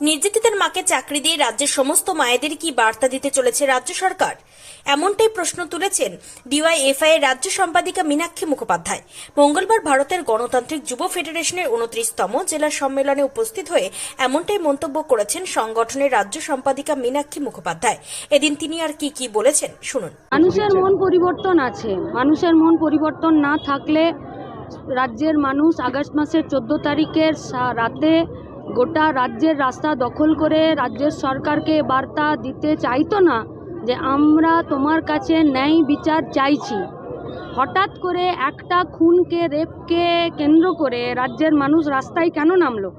নির্যাতিতার মাকে চাকরি দিয়ে রাজ্যের সমস্ত মায়েদের কি বার্তা দিতে চলেছে রাজ্য সরকার? এমনটাই প্রশ্ন তুলেছেন ডিওয়াইএফআই এর রাজ্য সম্পাদিকা মীনাক্ষী মুখোপাধ্যায়। মঙ্গলবার ভারতের গণতান্ত্রিক যুব ফেডারেশনের উনত্রিশতম জেলা সম্মেলনে উপস্থিত হয়ে এমনটাই মন্তব্য করেছেন সংগঠনের রাজ্য সম্পাদিকা মীনাক্ষী মুখোপাধ্যায়। এদিন তিনি আর কি কি বলেছেন, শুনুন। মানুষের মন পরিবর্তন আছে। মানুষের মন পরিবর্তন না থাকলে রাজ্যের মানুষ আগস্ট মাসের চোদ্দ তারিখের রাতে গোটা রাজ্যের রাস্তা দখল করে রাজ্যের সরকারকে বার্তা দিতে চাইতো না যে আমরা তোমার কাছে ন্যায় বিচার চাইছি। হঠাৎ করে একটা খুনকে, রেপকে কেন্দ্র করে রাজ্যের মানুষ রাস্তায় কেন নামলো?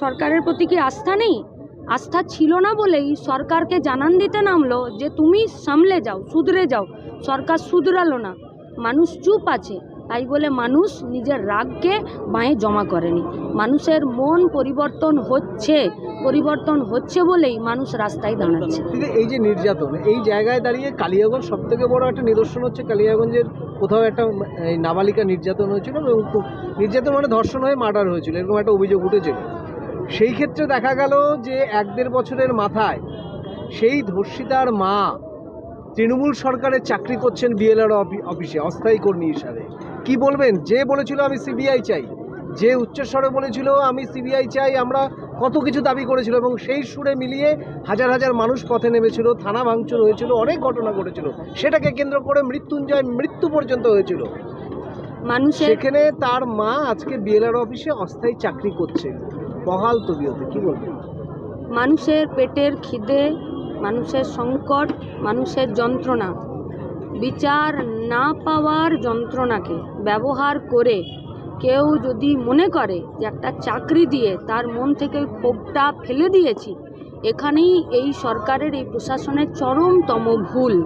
সরকারের প্রতি কি আস্থা নেই? আস্থা ছিল না বলেই সরকারকে জানান দিতে নামলো যে, তুমি সামলে যাও শুধরে যাও। সরকার শুধরালো না। মানুষ চুপ আছে। তাই বলে মানুষ নিজের রাগকে বাঁয়ে জমা করেনি। মানুষের মন পরিবর্তন হচ্ছে পরিবর্তন হচ্ছে বলেই মানুষ রাস্তায় দাঁড়াচ্ছে। এই যে নির্যাতন, এই জায়গায় দাঁড়িয়ে কালিয়াগঞ্জ সব থেকে বড় একটা নিদর্শন হচ্ছে কালিয়াগঞ্জের কোথাও একটা নাবালিকা নির্যাতন হয়েছিল এবং নির্যাতন মানে ধর্ষণ হয়ে মার্ডার হয়েছিল, এরকম একটা অভিযোগ উঠেছিল। সেই ক্ষেত্রে দেখা গেল যে এক দেড় বছরের মাথায় সেই ধর্ষিতার মা তৃণমূল সরকারের চাকরি করছেন বিএলআর অফিসে, অস্থায়ী কর্মী হিসাবে। কি বলবেন? যে বলেছিল আমি সিবিআই চাই। যে উচ্চস্বরে বলেছিল আমি সিবিআই চাই আমরা কত কিছু দাবি করেছিল এবং সেই সুরে মিলিয়ে হাজার হাজার মানুষ পথে নেমেছিল থানা ভাঙচুর হয়েছিল অনেক ঘটনা ঘটেছিল। সেটাকে কেন্দ্র করে মৃত্যুঞ্জয় মৃত্যু পর্যন্ত হয়েছিল। মানুষের সেখানে তার মা আজকে বিএলআর অফিসে অস্থায়ী চাকরি করছে। বহাল তবিয়তে কি বলবেন? মানুষের পেটের খিদে মানুষের সংকট মানুষের যন্ত্রণা। বিচার না পাওয়ার যন্ত্রণাকে ব্যবহার করে কেউ যদি মনে করে যে একটা চাকরি দিয়ে তার মন থেকে ক্ষোভটা ফেলে দিয়েছি, এখানেই এই সরকারের, এই প্রশাসনের চরমতম ভুল।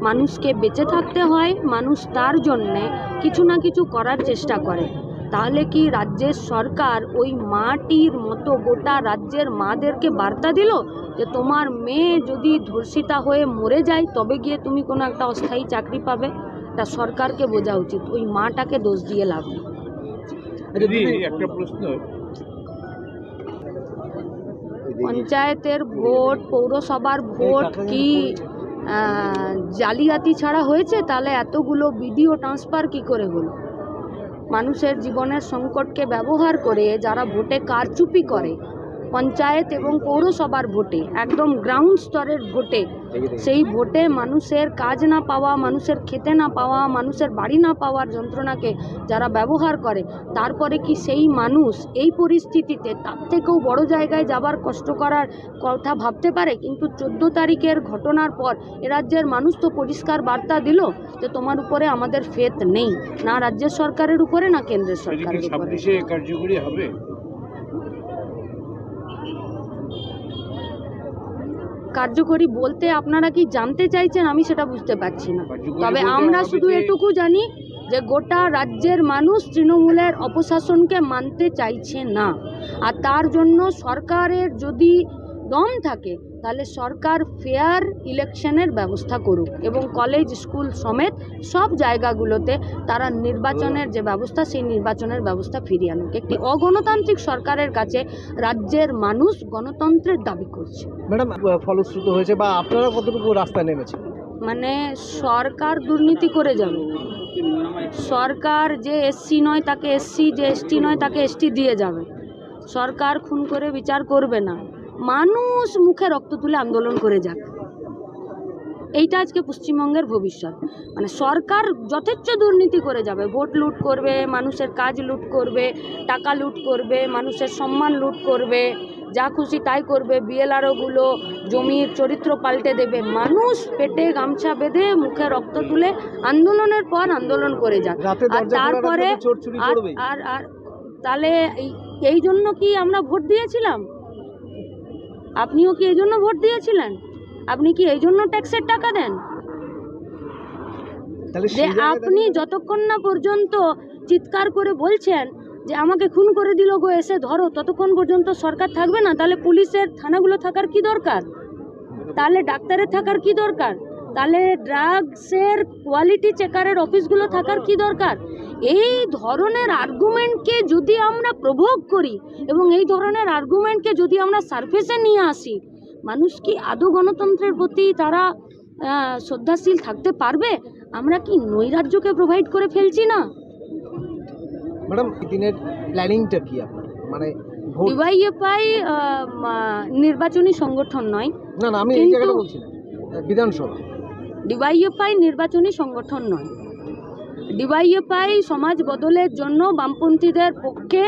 মানুষকে বেঁচে থাকতে হয়, মানুষ তার জন্যে কিছু না কিছু করার চেষ্টা করে। তাহলে কি রাজ্যের সরকার ওই মাটির মতো গোটা রাজ্যের মাদেরকে বার্তা দিল যে তোমার মেয়ে যদি ধর্ষিতা হয়ে মরে যায় তবে গিয়ে তুমি কোনো একটা অস্থায়ী চাকরি পাবে? তা সরকারকে বোঝা উচিত। ওই মাটাকে দোষ দিয়ে লাভ নেই। একটা প্রশ্ন। পঞ্চায়েতের ভোট পৌরসভার ভোট কি জালিয়াতি ছাড়া হয়েছে? তাহলে এতগুলো বিডিও ট্রান্সফার কি করে হলো? মানুষের জীবনের সংকটকে ব্যবহার করে যারা ভোটে কারচুপি করে। পঞ্চায়েত এবং পৌরসভার ভোটে, একদম গ্রাউন্ড স্তরের ভোটে। সেই ভোটে মানুষের কাজ না পাওয়া, মানুষের খেতে না পাওয়া, মানুষের বাড়ি না পাওয়ার যন্ত্রণাকে যারা ব্যবহার করে তারপরে কি সেই মানুষ এই পরিস্থিতিতে তার থেকেও বড় জায়গায় যাবার কষ্ট করার কথা ভাবতে পারে? কিন্তু চোদ্দ তারিখের ঘটনার পর এ রাজ্যের মানুষ তো পরিষ্কার বার্তা দিল যে তোমার উপরে আমাদের ফেত নেই। না রাজ্যের সরকারের উপরে, না কেন্দ্রের সরকারের উপরে। কার্যকরী হবে? কার্যকরী বলতে আপনারা কি জানতে চাইছেন? আমি সেটা বুঝতে পারছি না। তবে আমরা শুধু এটুকু জানি যে গোটা রাজ্যের মানুষ তৃণমূলের অপশাসনকে মানতে চাইছে না। আর তার জন্য সরকারের যদি দম থাকে তাহলে সরকার ফেয়ার ইলেকশনের ব্যবস্থা করুক এবং কলেজ স্কুল সমেত সব জায়গাগুলোতে তারা নির্বাচনের যে ব্যবস্থা সেই নির্বাচনের ব্যবস্থা ফিরিয়ে আনুক। একটি অগণতান্ত্রিক সরকারের কাছে রাজ্যের মানুষ গণতন্ত্রের দাবি করছে। ম্যাডাম ফলশ্রুত হয়েছে বা আপনারা কতটুকু রাস্তায় নেমেছেন? মানে সরকার দুর্নীতি করে যাবে। সরকার যে এসসি নয় তাকে এসসি যে এসটি নয় তাকে এসটি দিয়ে যাবে। সরকার খুন করে বিচার করবে না। মানুষ মুখে রক্ত তুলে আন্দোলন করে যাক। এইটা আজকে পশ্চিমবঙ্গের ভবিষ্যৎ। মানে সরকার যথেচ্ছ দুর্নীতি করে যাবে। ভোট লুট করবে মানুষের কাজ লুট করবে টাকা লুট করবে মানুষের সম্মান লুট করবে যা খুশি তাই করবে বিএলআরওগুলো জমির চরিত্র পাল্টে দেবে। মানুষ পেটে গামছা বেঁধে মুখে রক্ত তুলে আন্দোলনের পর আন্দোলন করে যাক। আর তারপরে আর আর আর তাহলে এই- এই জন্য কি আমরা ভোট দিয়েছিলাম? আপনিও কি এই জন্য ভোট দিয়েছিলেন? আপনি কি এই জন্য ট্যাক্সের টাকা দেন? যে আপনি যতক্ষণ না পর্যন্ত চিৎকার করে বলছেন যে আমাকে খুন করে দিল গো এসে ধরো ততক্ষণ পর্যন্ত সরকার থাকবে না তাহলে পুলিশের থানাগুলো থাকার কি দরকার? তাহলে ডাক্তারের থাকার কি দরকার? তাহলে ড্রাগসের কোয়ালিটি চেকারের অফিসগুলো থাকার কি দরকার? এই ধরনের আর্গুমেন্টকে যদি আমরা প্রভোগ করি এবং এই ধরনের আর্গুমেন্টকে যদি আমরা সারফেসে নিয়ে আসি মানুষ কি আদৌ গণতন্ত্রের প্রতি তারা শ্রদ্ধাশীল থাকতে পারবে? আমরা কি নৈরাজ্যকে প্রোভাইড করে ফেলছি না? ম্যাডাম দিনের প্ল্যানিংটা কি আপনার? মানে ডিওয়াইএফআই নির্বাচনী সংগঠন নয়। না না আমি এই কিন্তু- জায়গাটা বলছি না। বিধানসভা। ডিওয়াইএফআই নির্বাচনী সংগঠন নয়। ডিওয়াইএফআই সমাজ বদলের জন্য বামপন্থীদের পক্ষে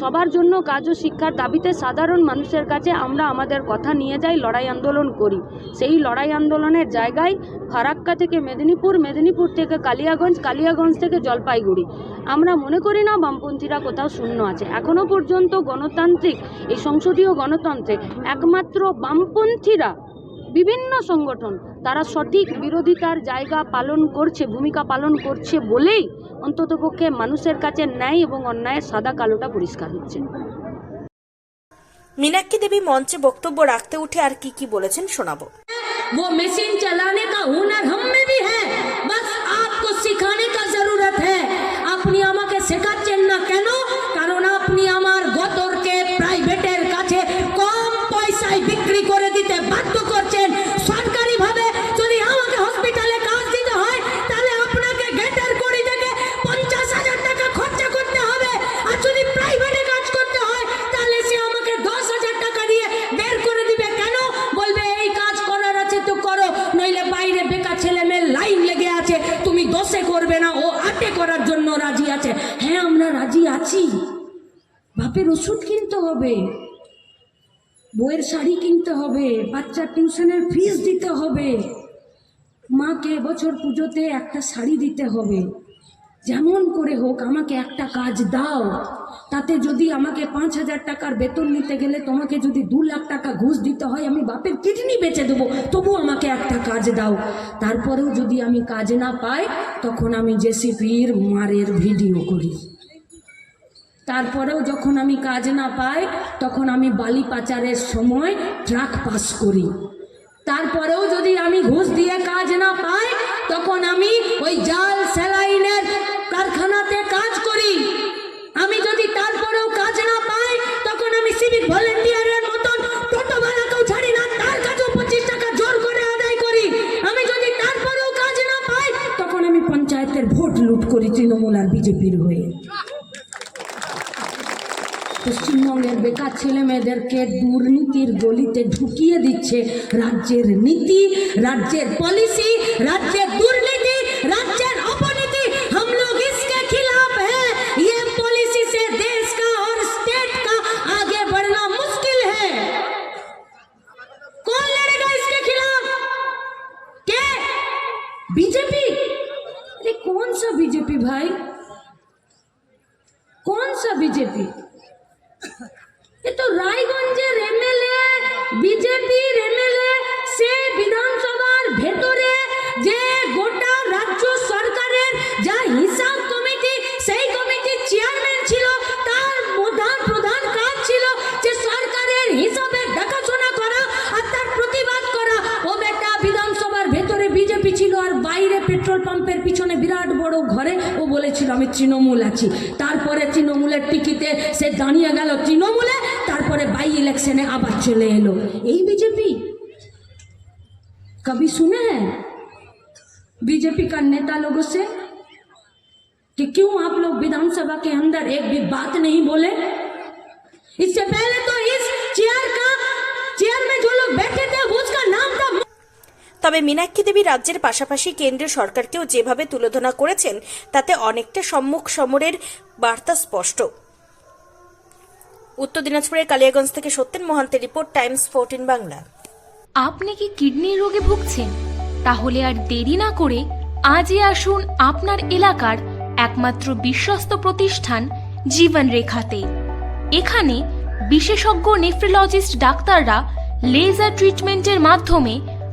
সবার জন্য কাজ ও শিক্ষার দাবিতে সাধারণ মানুষের কাছে আমরা আমাদের কথা নিয়ে যাই, লড়াই আন্দোলন করি। সেই লড়াই আন্দোলনের জায়গায় ফারাক্কা থেকে মেদিনীপুর মেদিনীপুর থেকে কালিয়াগঞ্জ কালিয়াগঞ্জ থেকে জলপাইগুড়ি। আমরা মনে করি না বামপন্থীরা কোথাও শূন্য আছে। এখনও পর্যন্ত গণতান্ত্রিক, এই সংসদীয় গণতন্ত্রে একমাত্র বামপন্থীরা বিভিন্ন সংগঠন তারা সঠিক বিরোধিতার জায়গা পালন করছে ভূমিকা পালন করছে বলেই অন্ততপক্ষে মানুষের কাছে ন্যায় এবং অন্যায়ের সাদা কালোটা পরিষ্কার হচ্ছে মীনাক্ষী দেবী মঞ্চে বক্তব্য রাখতে উঠে আর কি কি বলেছেন শোনাবো वो मशीन चलाने का हुनर हम में भी है হবে। বইয়ের শাড়ি কিনতে হবে, বাচ্চার টিউশনের ফিস দিতে হবে। মাকে বছর পুজোতে একটা শাড়ি দিতে হবে। যেমন করে হোক আমাকে একটা কাজ দাও। তাতে যদি আমাকে পাঁচ হাজার টাকার বেতন নিতে গেলে তোমাকে যদি দু লাখ টাকা ঘুষ দিতে হয়, আমি বাপের কিডনি বেচে দেবো। তবু আমাকে একটা কাজ দাও। তারপরেও যদি আমি কাজ না পাই, তখন আমি জেসিপির মারের ভিডিও করি। তারপরেও যখন আমি কাজ না পাই, তখন আমি বালি পাচারের সময় ট্রাক পাস করি। তারপরেও যদি আমি ঘুষ দিয়ে কাজ না পাই, তখন আমি ওই জাল স্যালাইনের কারখানাতে কাজ করি। আমি যদি তারপরেও কাজ না পাই, তখন আমি সিভিক ভলেন্টিয়ারের মতন টোটোওয়ালাকেও ছাড়ি না, তার কাছেও পঁচিশ টাকা জোর করে আদায় করি। আমি যদি তারপরেও কাজ না পাই, তখন আমি পঞ্চায়েতের ভোট লুট করি তৃণমূল আর বিজেপির হয়ে পশ্চিমবঙ্গের বেকার ছেলে মেয়েদেরকে দুর্নীতির গলিতে ঢুকিয়ে দিচ্ছে রাজ্যের নীতি রাজ্যের পলিসি রাজ্যের দুর্নীতি। পিছনে বিরাট বড় ঘরে ও বলেছিল আমি তৃণমূল আছি তারপরে তৃণমূলের টিকিতে সে দাঁড়িয়ে গেল তৃণমূলে তারপরে বাই ইলেকশনে আবার চলে এলো এই বিজেপি कभी सुने हैं बीजेपी का नेता लोगों से कि क्यों आप लोग विधानसभा के अंदर एक भी बात नहीं बोले इससे पहले तो इस चेयर का তবে মীনাক্ষী দেবী রাজ্যের পাশাপাশি কেন্দ্রীয় সরকারকেও যেভাবে তুলোধনা করেছেন, তাতে অনেকটা সম্মুখ সমরের বার্তা স্পষ্ট। উত্তর দিনাজপুরের কালিয়াগঞ্জ থেকে সত্যেন মহান্তের রিপোর্ট, টাইমস ফোরটিন বাংলা। আপনি কি কিডনির রোগে ভুগছেন? তাহলে আর দেরি না করে আজই আসুন আপনার এলাকার একমাত্র বিশ্বস্ত প্রতিষ্ঠান জীবন রেখাতে। এখানে বিশেষজ্ঞ নেফ্রোলজিস্ট ডাক্তাররা লেজার ট্রিটমেন্টের মাধ্যমে